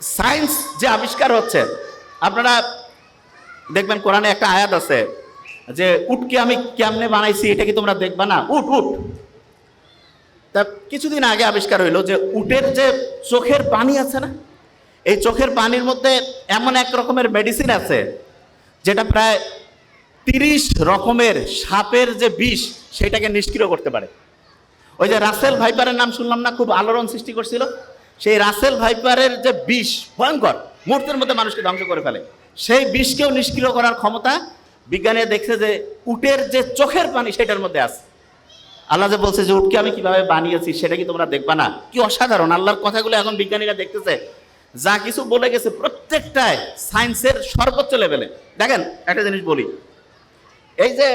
Science যে আবিষ্কার হচ্ছে, আপনারা দেখবেন কোরআনে একটা আয়াত আছে যে উটকে আমি কেমনে বানাইছি, এটা কি তোমরা দেখবা না? উট উট তা কিছুদিন আগে আবিষ্কার হইল যে, উটের যে চোখের পানি আছে না, এই চোখের পানির মধ্যে এমন এক রকমের মেডিসিন আছে, যেটা প্রায় তিরিশ রকমের সাপের যে বিষ, সেটাকে নিষ্ক্রিয় করতে পারে। ওই যে রাসেল ভাইপারের নাম শুনলাম না, খুব আলোড়ন সৃষ্টি করছিল। সেই রাসেল ভাইপারের যে বিষ, ভয়ঙ্কর, মুহূর্তের মধ্যে মানুষকে ধ্বংস করে ফেলে। সেই বিষকেও নিষ্ক্রিয় করার ক্ষমতা বিজ্ঞানীরা দেখছে যে উটের যে চোখের পানি সেটার মধ্যে আছে। আল্লাহ যে বলছে যে উটকে আমি কীভাবে বানিয়েছি সেটা কি তোমরা দেখবা না? কি অসাধারণ! আল্লাহর কথাগুলো এখন বিজ্ঞানীরা দেখতেছে। যা কিছু বলে গেছে প্রত্যেকটায় সায়েন্সের সর্বোচ্চ লেভেলে দেখেন, একটা জিনিস বলি। এই যে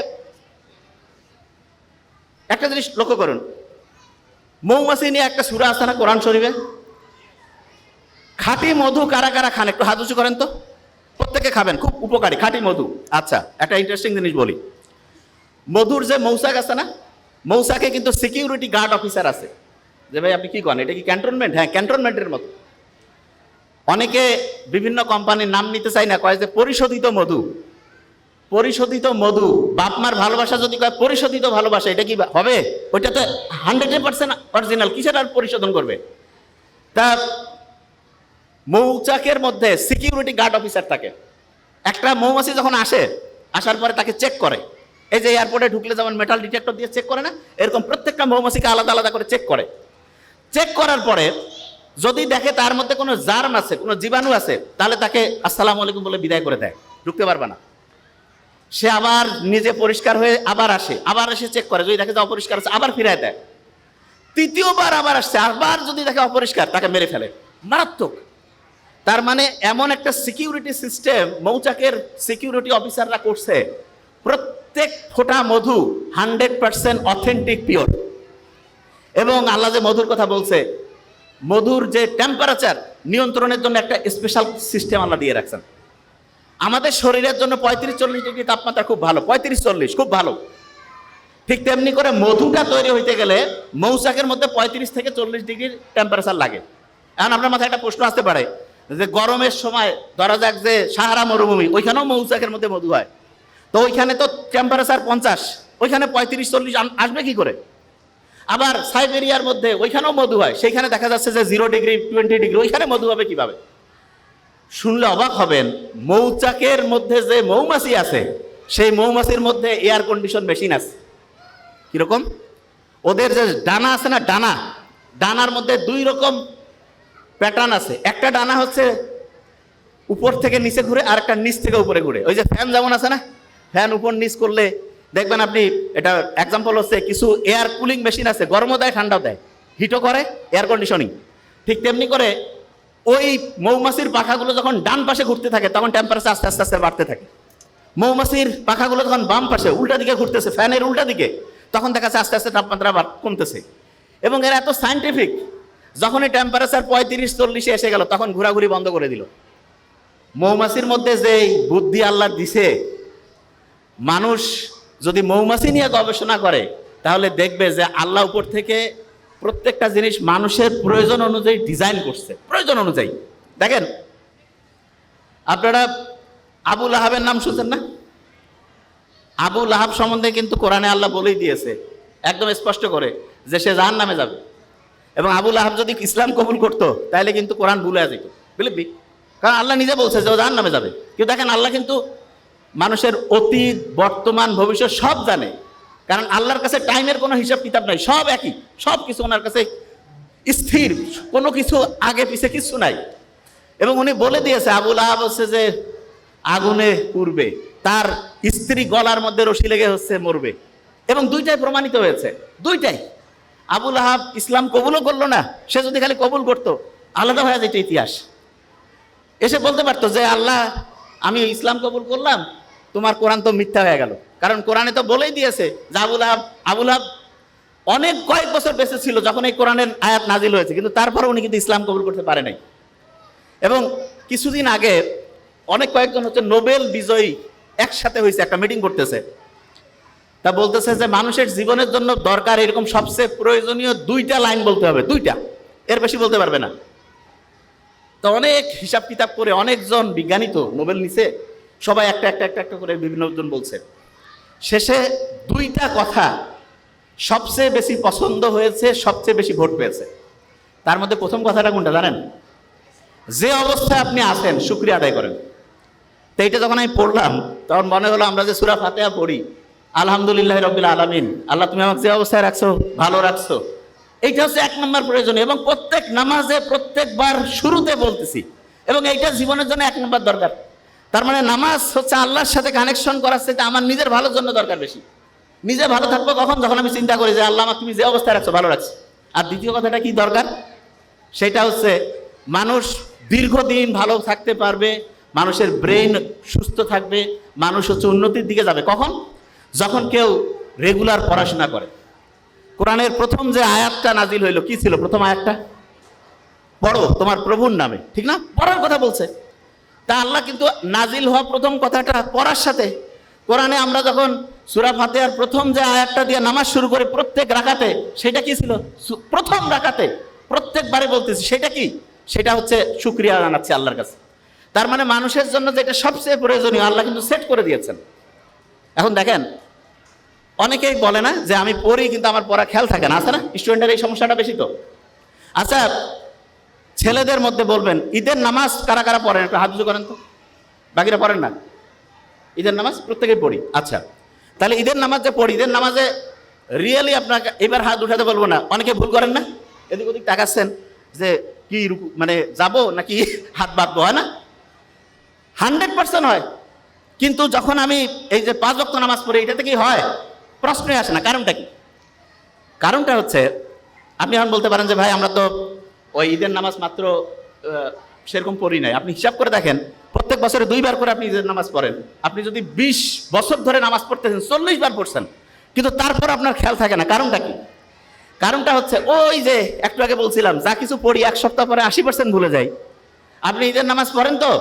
একটা জিনিস লক্ষ্য করুন। মৌমাছি নিয়ে একটা সুরা আছে না কোরআন শরীফে? খাঁটি মধু কারা কারা খান? একটু হাত উঁচু করেন তো। প্রত্যেকে খাবেন, খুব উপকারী, খাঁটি মধু। আচ্ছা একটা ইন্টারেস্টিং জিনিস বলি। মধুর যে মৌসাক আছে না মৌসাকে কিন্তু সিকিউরিটি গার্ড অফিসার আছে। যে ভাই, আপনি কি করেন এটা কি ক্যান্টনমেন্ট হ্যাঁ ক্যান্টনমেন্টের মতো। অনেকে বিভিন্ন কোম্পানির নাম নিতে চায় না, কয় যে পরিশোধিত মধু। পরিশোধিত মধু বাপমার ভালোবাসা যদি কয় পরিশোধিত ভালোবাসা, এটা কি হবে? ওইটা তো হান্ড্রেড পার্সেন্ট অরিজিনাল কিসের আর পরিশোধন করবে? তা মৌচাকের মধ্যে সিকিউরিটি গার্ড অফিসার থাকে। একটা মৌমাছি যখন আসে, আসার পরে তাকে চেক করে। এই যে এয়ারপোর্টে ঢুকলে যেমন মেটাল ডিটেক্টর দিয়ে চেক করে না, এরকম প্রত্যেকটা মৌমাছিকে আলাদা আলাদা করে চেক করে। চেক করার পরে যদি দেখে তার মধ্যে কোনো জার্ম আছে, কোনো জীবাণু আছে, তাহলে তাকে আসসালাম আলাইকুম বলে বিদায় করে দেয়। ঢুকতে পারবে না। সে আবার নিজে পরিষ্কার হয়ে আবার আসে, আবার এসে চেক করে। যদি দেখে যে অপরিষ্কার আছে, আবার ফিরায় দেয়। তৃতীয়বার আবার আসছে, আবার যদি দেখে অপরিষ্কার, তাকে মেরে ফেলে। মারাত্মক। তার মানে এমন একটা সিকিউরিটি সিস্টেম মৌচাকের সিকিউরিটি অফিসাররা করছে। প্রত্যেক ফোঁটা মধু হান্ড্রেড পার্সেন্ট অথেন্টিক পিওর এবং আল্লাহ যে মধুর কথা বলছে, মধুর যে টেম্পারেচার নিয়ন্ত্রণের জন্য একটা স্পেশাল সিস্টেম আল্লাহ দিয়ে রাখছেন। আমাদের শরীরের জন্য পঁয়ত্রিশ চল্লিশ ডিগ্রি তাপমাত্রা খুব ভালো, পঁয়ত্রিশ চল্লিশ, খুব ভালো। ঠিক তেমনি করে মধুটা তৈরি হইতে গেলে মৌচাকের মধ্যে পঁয়ত্রিশ থেকে চল্লিশ ডিগ্রির টেম্পারেচার লাগে। এখন আপনার মাথায় একটা প্রশ্ন আসতে পারে যে গরমের সময় ধরা যাক যে সাহারা মরুভূমি, ওইখানেও মৌচাকের মধ্যে মধু হয়। তো ওইখানে তো টেম্পারেচার পঞ্চাশ, ওইখানে পঁয়ত্রিশ, চল্লিশ আসবে কি করে? আবার সাইবেরিয়ার মধ্যে ওইখানেও মধু হয়, সেইখানে দেখা যাচ্ছে যে জিরো ডিগ্রি টোয়েন্টি ডিগ্রি ওইখানে মধু হবে কীভাবে? শুনলে অবাক হবেন, মৌচাকের মধ্যে যে মৌমাছি আছে, সেই মৌমাছির মধ্যে এয়ার কন্ডিশন মেশিন আছে। কীরকম? ওদের যে ডানা আছে না, ডানা, ডানার মধ্যে দুই রকম প্যাটার্ন আছে। একটা ডানা হচ্ছে উপর থেকে নিচে ঘুরে, আর একটা নিচ থেকে উপরে ঘুরে। ওই যে ফ্যান যেমন আছে না, ফ্যান উপর নিচ করলে দেখবেন আপনি, এটা এক্সাম্পল হচ্ছে কিছু এয়ার কুলিং মেশিন আছে, গরমও দেয়, ঠান্ডাও দেয়। হিটও করে এয়ার কন্ডিশনিং ঠিক তেমনি করে ওই মৌমাছির পাখাগুলো যখন ডান পাশে ঘুরতে থাকে, তখন টেম্পারেচার আস্তে আস্তে আস্তে বাড়তে থাকে। মৌমাছির পাখাগুলো যখন বাম পাশে, উল্টা দিকে ঘুরতেছে, ফ্যানের উল্টা দিকে, তখন দেখা যাচ্ছে আস্তে আস্তে তাপমাত্রা কমতেছে। এবং এরা এত সাইন্টিফিক যখনই টেম্পারেচার পঁয়ত্রিশ, চল্লিশে এসে গেল, তখন ঘোরাঘুরি বন্ধ করে দিল। মৌমাছির মধ্যে যে বুদ্ধি আল্লাহ দিছে, মানুষ যদি মৌমাছি নিয়ে গবেষণা করে, তাহলে দেখবে যে আল্লাহ উপর থেকে প্রত্যেকটা জিনিস মানুষের প্রয়োজন অনুযায়ী ডিজাইন করছে। প্রয়োজন অনুযায়ী। দেখেন, আপনারা আবু লাহাবের নাম শুনছেন না? আবু লাহাব সম্বন্ধে কিন্তু কোরআনে আল্লাহ বলেই দিয়েছে, একদম স্পষ্ট করে, যে সে জাহান নামে যাবে। এবং আবুল লাহাব যদি ইসলাম কবুল করতো, তাহলে কিন্তু কোরআন ভুলে যেত। বুঝলি? কারণ আল্লাহ নিজে বলছে যে ও জাহান নামে যাবে। কিন্তু দেখেন আল্লাহ কিন্তু মানুষের অতীত, বর্তমান, ভবিষ্যৎ সব জানে। কারণ আল্লাহর কাছে টাইমের কোনো হিসাব কিতাব নাই, সব একই। সব কিছু ওনার কাছে স্থির, কোনো কিছু আগে পিছে কিছু নাই। এবং উনি বলে দিয়েছে, আবুল আহাব হচ্ছে যে আগুনে পুড়বে। তার স্ত্রী গলার মধ্যে রশি লেগে হচ্ছে মরবে। এবং দুইটাই প্রমাণিত হয়েছে। দুইটাই। আবুল আহাব ইসলাম কবুলও করল না, সে যদি খালি কবুল করতো, আলাদা হয়ে যেত ইতিহাস। এসে বলতে পারতো যে, আল্লাহ, আমি ইসলাম কবুল করলাম, তোমার কোরআন তো মিথ্যা হয়ে গেল। কারণ কোরআনে তো বলেই দিয়েছে যে, আবুল আহাব আবুল আহাব অনেক কয়েক বছর বেঁচে ছিল যখন এই কোরআনের আয়াত নাজিল হয়েছে, কিন্তু তারপরে উনি কিন্তু ইসলাম কবুল করতে পারে নাই। এবং কিছুদিন আগে অনেক কয়েকজন হচ্ছে নোবেল বিজয়ী একসাথে হয়েছে, একটা মিটিং করতেছে। তা বলতেছে যে মানুষের জীবনের জন্য দরকার এরকম সবচেয়ে প্রয়োজনীয় দুইটা লাইন বলতে হবে, দুইটা। এর বেশি বলতে পারবে না। তো অনেক হিসাব কিতাব করে অনেকজন বিজ্ঞানী তো, নোবেল নিছে, সবাই একটা একটা একটা একটা করে বিভিন্ন জন বলছে। শেষে দুইটা কথা সবচেয়ে বেশি পছন্দ হয়েছে, সবচেয়ে বেশি ভোট পেয়েছে। তার মধ্যে প্রথম কথাটা কোনটা জানেন? যে অবস্থায় আপনি আছেন, শুক্রিয়া আদায় করেন। তো এইটা যখন আমি পড়লাম, তখন মনে হলো আমরা যে সুরা ফাতেহা পড়ি আলহামদুলিল্লাহ রবিল আলমিন। আল্লাহ, তুমি আমাকে যে অবস্থায় রাখছো, ভালো রাখছো। এইটা হচ্ছে এক নম্বর প্রয়োজনীয় এবং প্রত্যেক নামাজে প্রত্যেকবার শুরুতে বলতেছি এবং এইটা জীবনের জন্য এক নম্বর দরকার। তার মানে নামাজ হচ্ছে আল্লাহর সাথে কানেকশন করার সেটা আমার নিজের ভালোর জন্য দরকার বেশি। নিজে ভালো থাকব কখন? যখন আমি চিন্তা করি যে আল্লাহ আমাকে তুমি যে অবস্থায় রাখছো, ভালো রাখছো। আর দ্বিতীয় কথাটা কি দরকার? সেটা হচ্ছে মানুষ দীর্ঘদিন ভালো থাকতে পারবে, মানুষের ব্রেন সুস্থ থাকবে, মানুষ হচ্ছে উন্নতির দিকে যাবে। কখন? যখন কেউ রেগুলার পড়াশোনা করে, কোরআনের প্রথম যে আয়াতটা নাজিল হইল, কি ছিল প্রথম আয়াতটা? পড়ো, তোমার প্রভুর নামে, ঠিক না? পড়ার কথা বলছে। তা আল্লাহ কিন্তু নাজিল হওয়া প্রথম কথাটা পড়ার সাথে, কোরআনে আমরা যখন সুরা ফাতেহার প্রথম যে আয়াতটা দিয়ে নামাজ শুরু করে প্রত্যেক রাখাতে সেটা কি ছিল? প্রথম রাখাতে প্রত্যেকবারে বলতেছি, সেটা কি? সেটা হচ্ছে শুক্রিয়া জানাচ্ছি আল্লাহর কাছে। তার মানে মানুষের জন্য যেটা সবচেয়ে প্রয়োজনীয়, আল্লাহ কিন্তু সেট করে দিয়েছেন। এখন দেখেন, অনেকেই বলে না যে আমি পড়ি কিন্তু আমার পড়া খেয়াল থাকে না। আছে না? স্টুডেন্টের এই সমস্যাটা বেশি তো? আচ্ছা ছেলেদের মধ্যে বলবেন, ঈদের নামাজ কারা কারা পড়েন? একটু হাত করেন তো। বাকিরা পড়েন না? ঈদের নামাজ প্রত্যেকেই পড়ি। আচ্ছা তাহলে ঈদের নামাজ যে পড়ি, ঈদের নামাজে রিয়েলি আপনাকে এবার হাত উঠাতে বলব না। অনেকে ভুল করেন না? এদিক ওদিক তাকাচ্ছেন যে কি মানে যাব নাকি হাত বাঁধবো, হয় না? হান্ড্রেড পার্সেন্ট হয়। কিন্তু যখন আমি এই যে পাঁচ ওয়াক্ত নামাজ পড়ি এটাতে কি হয়। প্রশ্নই আসে না, কারণটা কি? কারণটা হচ্ছে, আপনি এখন বলতে পারেন যে, ভাই, আমরা তো ওই ঈদের নামাজ মাত্র সেরকম পড়ি নাই। আপনি হিসাব করে দেখেন, প্রত্যেক বছরে দুইবার করে আপনি ঈদের নামাজ পড়েন। আপনি যদি বিশ বছর ধরে নামাজ পড়তেছেন, চল্লিশ বার পড়ছেন, কিন্তু তারপর আপনার খেয়াল থাকে না, কারণটা কি? কারণটা হচ্ছে, ওই যে একটু আগে বলছিলাম, যা কিছু পড়ি এক সপ্তাহ পরে আশি পার্সেন্ট ভুলে যাই। আপনি ঈদের নামাজ পড়েন তো?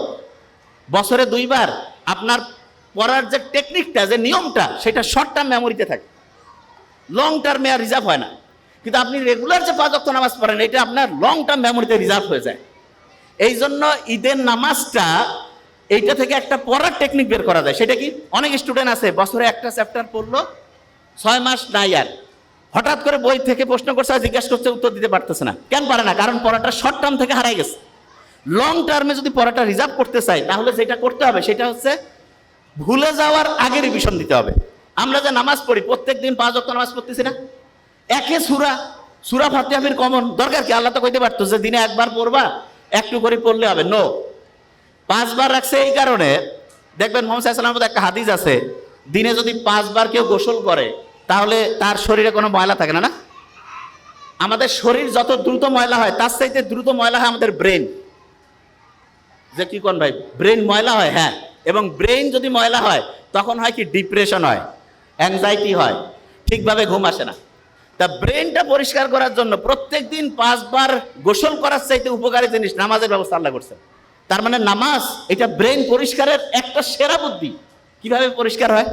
বছরে দুইবার আপনার পড়ার যে টেকনিকটা যে নিয়মটা, সেটা শর্ট টার্ম মেমোরিতে থাকে। লং টার্মে আর রিজার্ভ হয় না। কিন্তু আপনি রেগুলার যে পাঁচ নামাজ পড়েন, এটা আপনার লং টার্ম মেমোরিতে রিজার্ভ হয়ে যায়। এই জন্য ঈদের নামাজটা, এইটা থেকে একটা পড়ার টেকনিক বের করা যায়। সেটা কি? অনেক স্টুডেন্ট আছে, বছরে একটা চ্যাপ্টার পড়ল, ছয় মাস নাই আর। হঠাৎ করে বই থেকে প্রশ্ন করছে জিজ্ঞাসা করছে, উত্তর দিতে পারতেছে না। কেন পারে না? কারণ পড়াটা শর্ট টার্ম থেকে হারাই গেছে। লং টার্মে যদি পড়াটা রিজার্ভ করতে চাই, তাহলে যেটা করতে হবে, সেটা হচ্ছে ভুলে যাওয়ার আগে রিভিশন দিতে হবে। আমরা যে নামাজ পড়ি প্রত্যেক দিন পাঁচ অক্ট নামাজ পড়তেছি না? একে সুরা সুরা ফাতিহাফির কমন। দরকার কি? আল্লাহ তো কইতে পারতো যে দিনে একবার পড়বা, একটু করে পড়লে হবে। নো পাঁচবার রাখছে এই কারণে, দেখবেন মোহাম্মদ সাল্লামের একটা হাদিস আছে, দিনে যদি পাঁচবার কেউ গোসল করে, তাহলে তার শরীরে কোনো ময়লা থাকে না না? আমাদের শরীর যত দ্রুত ময়লা হয়, তার চাইতে দ্রুত ময়লা হয় আমাদের ব্রেন। যে কি কোন ভাই? ব্রেন ময়লা হয় হ্যাঁ। এবং ব্রেন যদি ময়লা হয়, তখন হয় কি? ডিপ্রেশন হয় অ্যাংজাইটি হয়, ঠিকভাবে ঘুম আসে না। তা ব্রেনটা পরিষ্কার করার জন্য প্রত্যেক দিন পাঁচবার গোসল করার চাইতে উপকারী জিনিস নামাজের ব্যবস্থা আল্লাহ করছে। তার মানে নামাজ, এটা ব্রেন পরিষ্কারের একটা সেরা বুদ্ধি। কীভাবে পরিষ্কার হয়?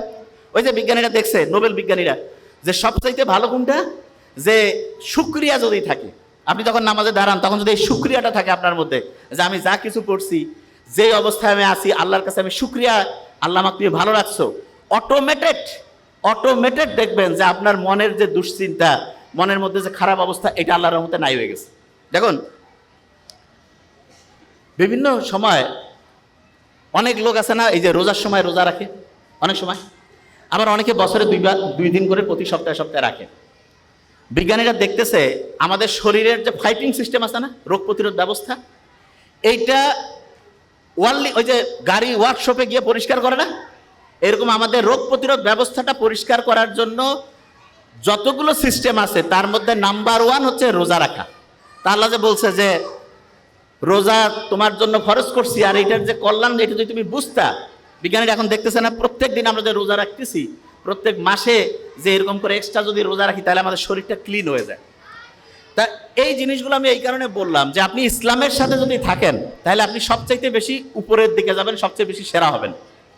ওই যে বিজ্ঞানীরা দেখছে, নোবেল বিজ্ঞানীরা, যে সবচাইতে ভালো কোনটা? যে শুক্রিয়া যদি থাকে, আপনি যখন নামাজে দাঁড়ান, তখন যদি এই শুক্রিয়াটা থাকে আপনার মধ্যে, যে আমি যা কিছু করছি যে অবস্থায় আমি আছি, আল্লাহর কাছে আমি শুক্রিয়া, আল্লাহ আমাকে তুমি ভালো রাখছো। অটোমেটেড অটোমেটেড দেখবেন যে আপনার মনের যে দুশ্চিন্তা, মনের মধ্যে যে খারাপ অবস্থা, এটা আল্লাহর রহমতে নাই হয়ে গেছে। দেখুন, বিভিন্ন সময় অনেক লোক আছে না, এই যে রোজার সময় রোজা রাখে, অনেক সময়। আবার অনেকে বছরে দুইবার দুই দিন করে প্রতি সপ্তাহে সপ্তাহে রাখে। বিজ্ঞানীরা দেখতেছে, আমাদের শরীরের যে ফাইটিং সিস্টেম আছে না, রোগ প্রতিরোধ ব্যবস্থা, এইটা ওয়ার্লি ওই যে গাড়ি ওয়ার্কশপে গিয়ে পরিষ্কার করে না? এরকম আমাদের রোগ প্রতিরোধ ব্যবস্থাটা পরিষ্কার করার জন্য যতগুলো সিস্টেম আছে, তার মধ্যে নাম্বার ওয়ান হচ্ছে রোজা রাখা। তা আল্লাহ যে বলছে যে, রোজা তোমার জন্য খরচ করছি আর এটার যে কল্যাণ, এটা যদি তুমি বুঝতা, বিজ্ঞানীরা এখন দেখতেছে না, প্রত্যেক দিন আমরা যে রোজা রাখতেছি, প্রত্যেক মাসে যে এরকম করে এক্সট্রা যদি রোজা রাখি, তাহলে আমাদের শরীরটা ক্লিন হয়ে যায়। তা এই জিনিসগুলো আমি এই কারণে বললাম যে আপনি ইসলামের সাথে যদি থাকেন, তাহলে আপনি সবচাইতে বেশি উপরের দিকে যাবেন, সবচেয়ে বেশি সেরা হবেন।